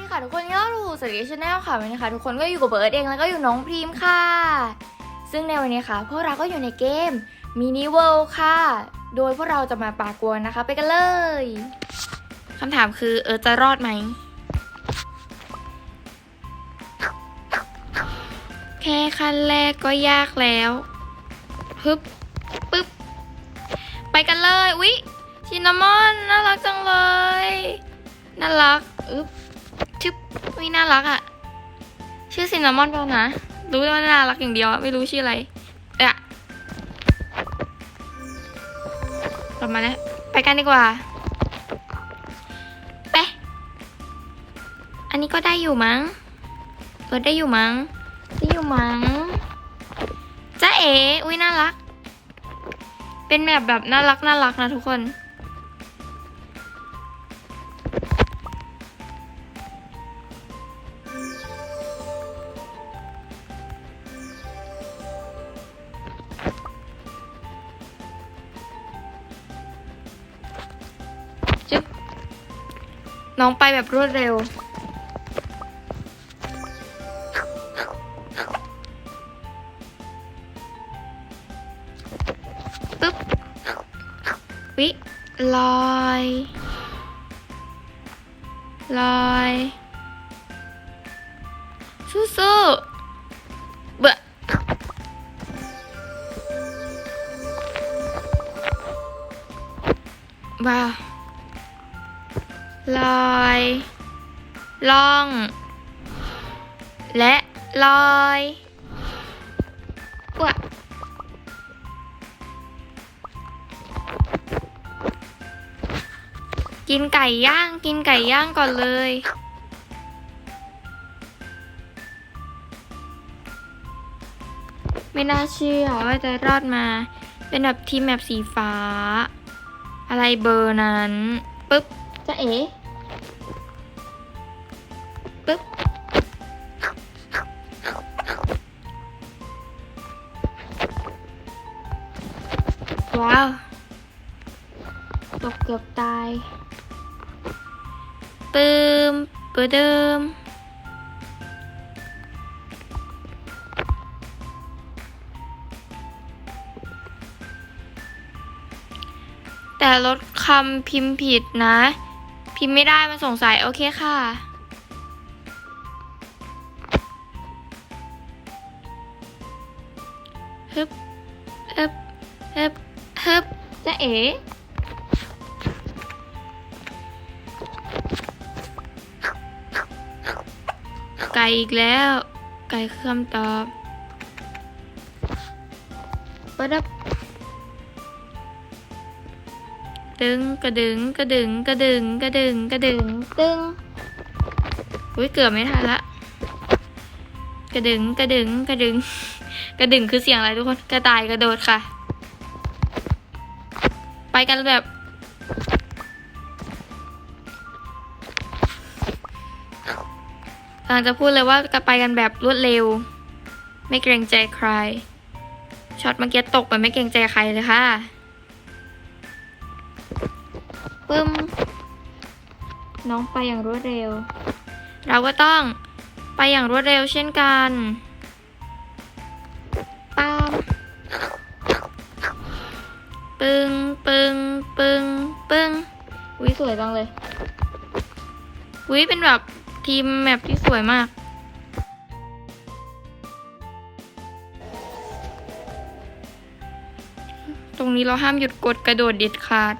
ดีค่ะทุกคนที่เข้าสู่สวัสดีชาแนลค่ะวันนี้นะคะทุกคนก็อยู่กับเบิร์ดเองแล้วก็อยู่น้องพรีมค่ะ ซึ่งในวันนี้ค่ะ พวกเราก็อยู่ในเกมมินิเวิลด์ค่ะ โดยพวกเราจะมาปากวนนะคะ ไปกันเลยคำถามคือเออจะรอดไหมแค่ขั้นแรกก็ยากแล้วฮึบปึ๊บไปกันเลยอุ๊ยชินนามอนน่ารักจังเลยน่ารักอึ๊บ ชึบอุ๊ยน่ารักอะชื่อซินนามอนเปล่านะ รู้ว่าน่ารักอย่างเดียวไม่รู้ชื่ออะไรเอะกลับมาแล้วไปกันดีกว่าไปอันนี้ก็ได้อยู่มั้งเปิดได้อยู่มั้งได้อยู่มั้งจ้าเอ๋อุ้ยน่ารัก เป็นแบบแบบน่ารักน่ารักนะทุกคน น้องไปแบบรวดเร็ว ปึ๊บ วิ ลอย ลอย ลอย ล่อง และลอยว้ากินไก่ย่าง กินไก่ย่างก่อนเลย ไม่น่าเชื่อว่าจะรอดมา เป็นแบบทีมแมปสีฟ้า อะไรเบอร์นั้น ปึ๊บ จะเอ๋ ว้าวตกเกือบตายปืมปืเดิมแต่ลดคำพิมพ์ผิดนะ พิมพ์ไม่ได้มันสงสัย โอเคค่ะ ฮึบฮึบฮึบ ฮึบจะเอ๋ไก่อีกแล้ว ไก่คือคำตอบปะดับดึงกระดึงกระดึงกระดึงกระดึงกระดึงตึงอุ้ยเกือบไม่ทันละกระดึงกระดึงกระดึง กระดึงคือเสียงอะไรทุกคน กระต่ายกระโดดค่ะ กันแบบ กำลังจะพูดเลยว่าจะไปกันแบบรวดเร็ว ไม่เกรงใจใคร ช็อตเมื่อกี้ตกไปไม่เกรงใจใครเลยค่ะปึ้ม น้องไปอย่างรวดเร็ว เราก็ต้องไปอย่างรวดเร็วเช่นกัน สวยจังเลยวิเป็นแบบทีมแมปที่สวยมาก ตรงนี้เราห้ามหยุดกดกระโดดเด็ดขาด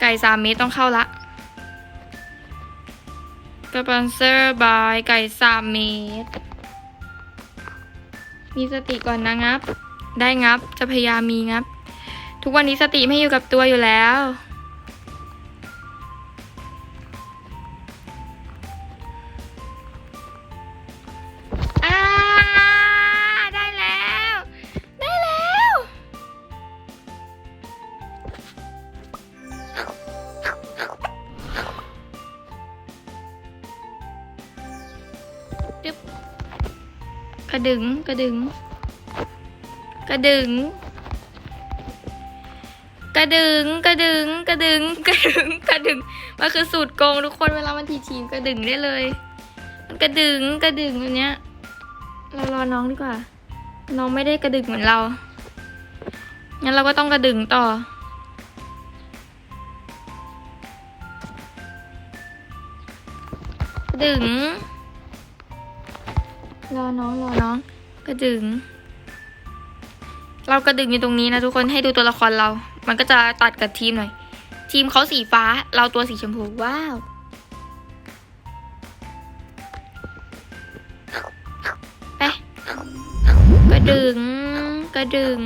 ไก่สามเมตรต้องเข้าละสปอนเซอร์บายไก่สามเมตร มีสติก่อนนะงับ ได้งับ จะพยายามมีงับ ทุกวันนี้สติไม่อยู่กับตัวอยู่แล้ว ระดึงกระดึง กระดึง กระดึงกระดึงกระดึงกระดึงกระดึงมันคือสูตรโกงทุกคนเวลามันทีทีมกระดึงได้เลย มันกระดึงกระดึงอันเนี้ยเรารอน้องดีกว่า น้องไม่ได้กระดึงเหมือนเรางั้นเราก็ต้องกระดึงต่อกระดึง รอน้องรอน้อง กระดึง เรากระดึงอยู่ตรงนี้นะทุกคนให้ดูตัวละครเรา มันก็จะตัดกับทีมหน่อย ทีมเขาสีฟ้า เราตัวสีชมพูว้าวไปกระดึงกระดึง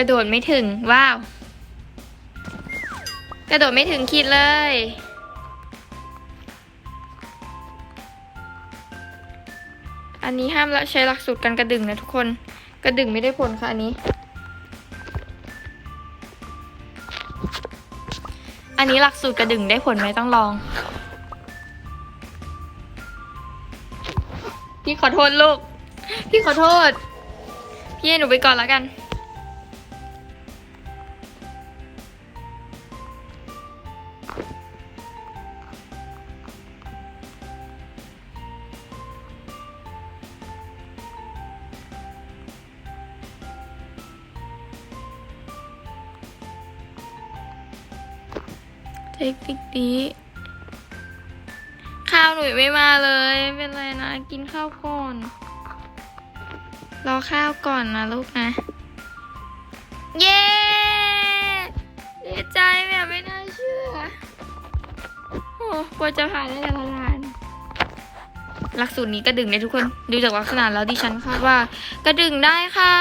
ระโดดไม่ถึง ว้าว กระโดดไม่ถึงขีดเลย อันนี้ห้ามละใช้หลักสูตรการกระดึงนะทุกคน กระดึงไม่ได้ผลค่ะอันนี้ อันนี้หลักสูตรกระดึงได้ผลไหมต้องลองพี่ขอโทษลูก พี่ขอโทษ พี่ให้หนูไปก่อนแล้วกันาวหนูไม่มาเลย เป็นไรนะ กินข้าวก่อน รอข้าวก่อนนะลูกนะ เย้ดีใจแบบไม่น่าเชื่อ โอ้กว่าจะผ่านได้แต่ละทานหลักสูตรนี้กระดึงได้ทุกคน ดูจากลักษณะแล้วดิฉันคาดว่ากระดึงได้ค่ะ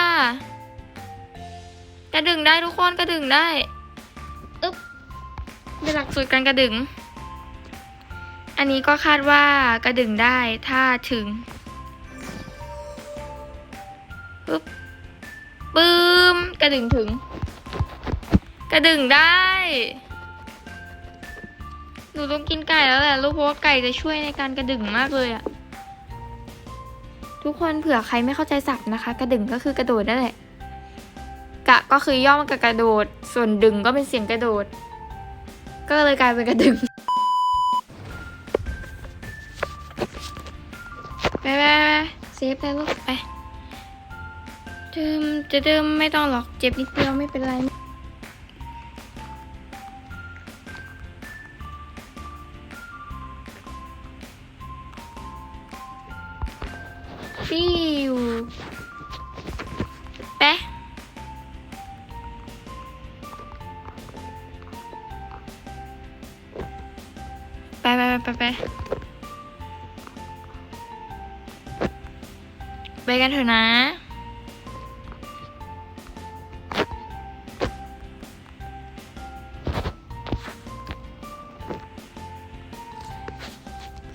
กระดึงได้ทุกคนกระดึงได้ อึ๊บเป็นหลักสูตรการกระดึง อันนี้ก็คาดว่ากระดึงได้ถ้าถึงปึ๊บปื้มกระดึงถึง กระดึงได้ หนูต้องกินไก่แล้วแหละลูกเพราะว่าไก่จะช่วยในการกระดึงมากเลยอะทุกคนเผื่อใครไม่เข้าใจศัพท์นะคะ กระดึงก็คือกระโดดนั่นแหละกะก็คือย่อมากับกระโดด ส่วนดึงก็เป็นเสียงกระโดด ก็เลยกลายเป็นกระดึง เซฟไปลูกไปเดิมจะเดิมไม่ต้องหรอกเจ็บนิดเดียวไม่เป็นไรปิวไปไปไปไปไปไป ไปกันเถอะนะ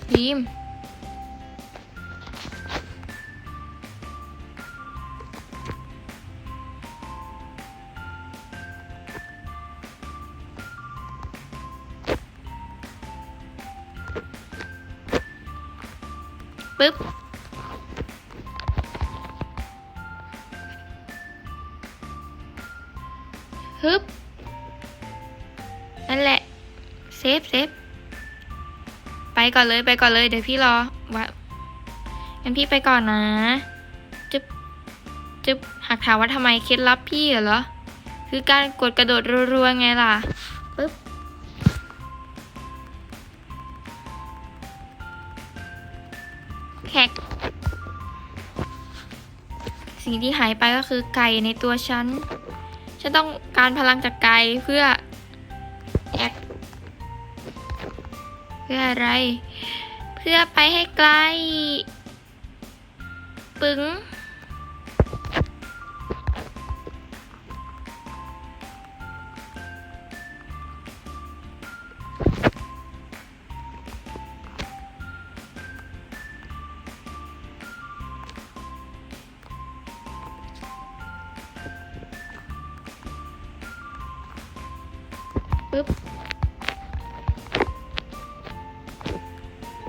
พิม ก่อนเลยไปก่อนเลยเดี๋ยวพี่รอวะงั้นพี่ไปก่อนนะจึ๊บจึ๊บหากถามว่าทำไมเคล็ดลับพี่เหรอ คือการกดกระโดดรัวๆไงล่ะปึ๊บแขกสิ่งที่หายไปก็คือไก่ในตัวฉัน ฉันต้องการพลังจากไก่เพื่อ พื่ออะไร เพื่อไปให้ไกล ปึ้งปึ๊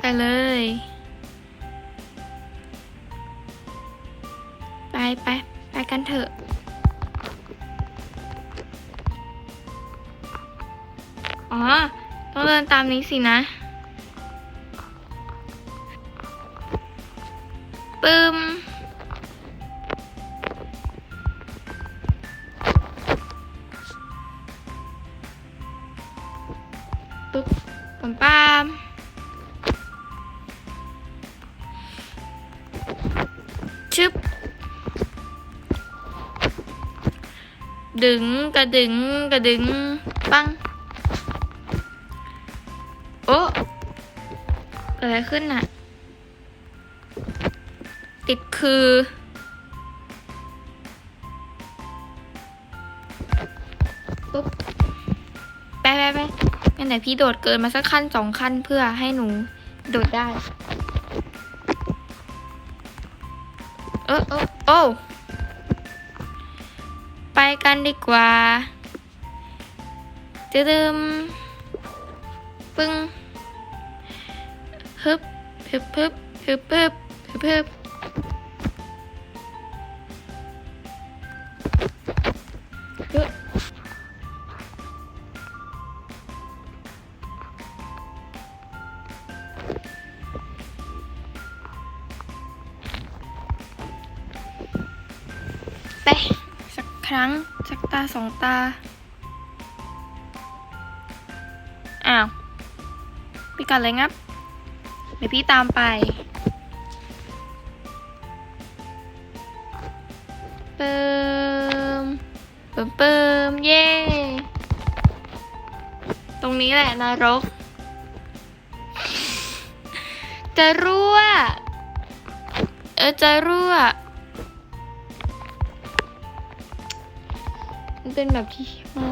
ไปเลย ไปไปไปกันเถอะอ๋อ ต้องเดินตามนี้สินะ ปึ้ม ดึงกระดึงกระดึงปัง โอ้เกิดอะไรขึ้นน่ะ ติดคือ ปุ๊บ ไปไปไปงั้นไหนพี่โดดเกินมาสักขั้นสองขั้นเพื่อให้หนูโดดได้ เออเออโอ้ ไปกันดีกว่าเดิมปึ้งฮึบฮึบฮึบฮึบฮึบฮึบ รั้งสักตาสองตา อ้าว พี่กันเลยงับ เดี๋ยวพี่ตามไปเปิมเปิมเปิมเย่ตรงนี้แหละนรก จะรั่ว เออจะรั่ว มันเป็นแบบที่มา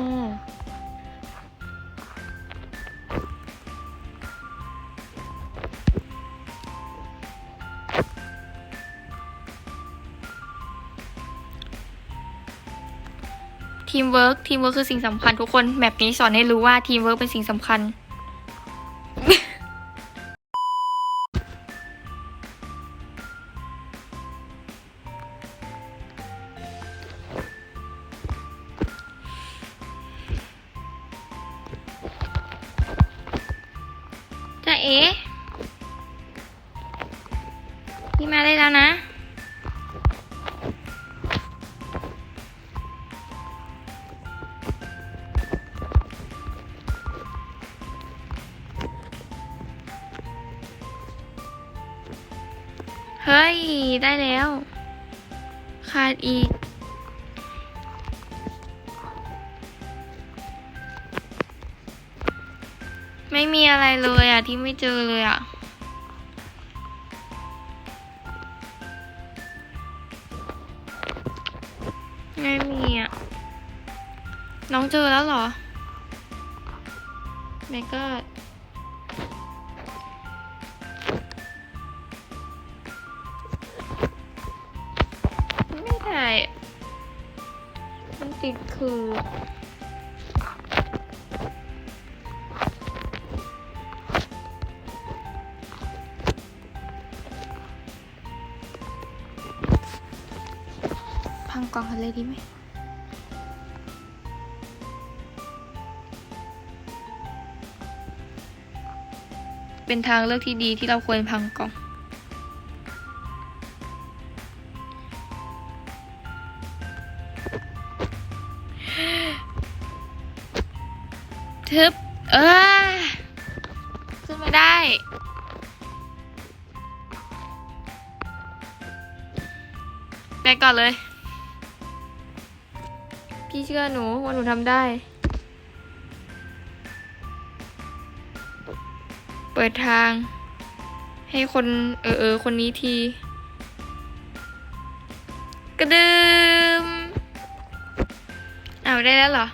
ทีมเวิร์กทีมเวิร์กคือสิ่งสำคัญทุกคนแบบนี้สอนให้รู้ว่าทีมเวิร์กเป็นสิ่งสำคัญ ได้แล้ว ขาดอีก ไม่มีอะไรเลยอะ ที่ไม่เจอเลยอะไม่มีอะ น้องเจอแล้วเหรอแม่ก็ มันติดคือ พังกล่องกันเลยดีไหมเป็นทางเลือกที่ดีที่เราควรพังกล่อง เออขึ้นมาได้ไปก่อนเลย พี่เชื่อหนูว่าหนูทำได้ เปิดทาง ให้คนเออเออคนนี้ที กระดึมเอาได้แล้วเหรอ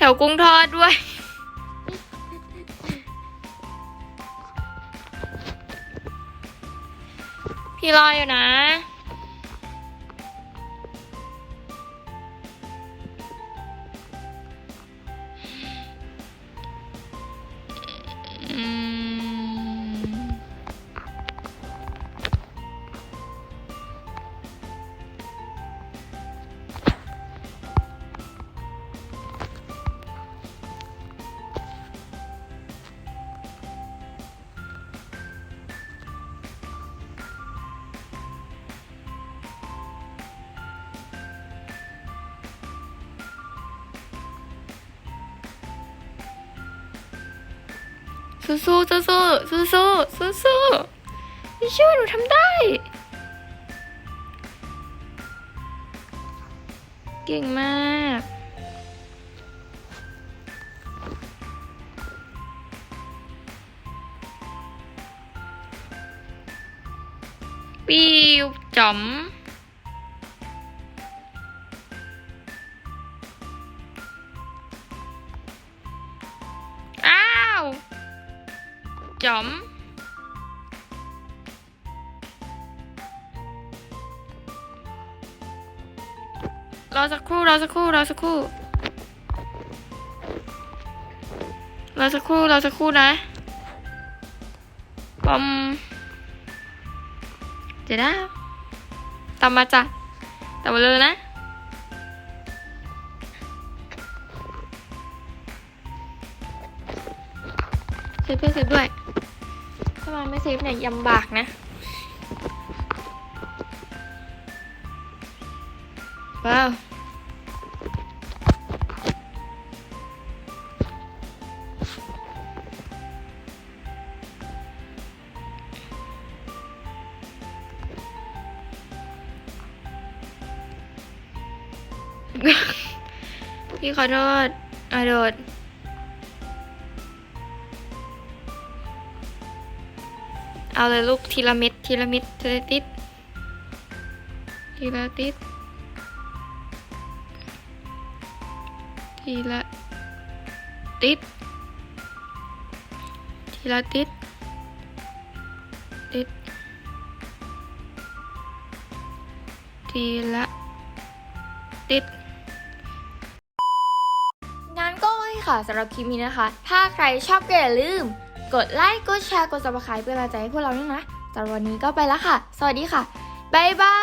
แถวกุ้งทอดด้วย พี่รออยู่นะ สู้สู้สู้สู้สู้สู้สู้พี่ช่วยหนูทำได้ เก่งมากปิวจ๋อมอ้าว จ๋อมรอสักครู่รอสักครู่รอสักครู่รอสักครู่รอสักครู่นะปอมเดี๋ยวนะตามมาจ้ะตามมาเลยนะเซฟด้วยเซฟด้วย ถ้ามันไม่เซฟเนี่ยยำบากนะ ว้าวพี่ขอโทษอาโดด เอาเลยลูกทีละเม็ดทีละเม็ดทีละติดทีละติดทีละติดทีละติดติดทีละติดงั้นก็ค่ะสำหรับคลิปนี้นะคะ ถ้าใครชอบก็อย่าลืม กดไลค์ กดแชร์ กด subscribe เป็นกำลังใจให้พวกเราด้วยนะสำหรับวันนี้ก็ไปแล้วค่ะ สวัสดีค่ะ บ๊ายบาย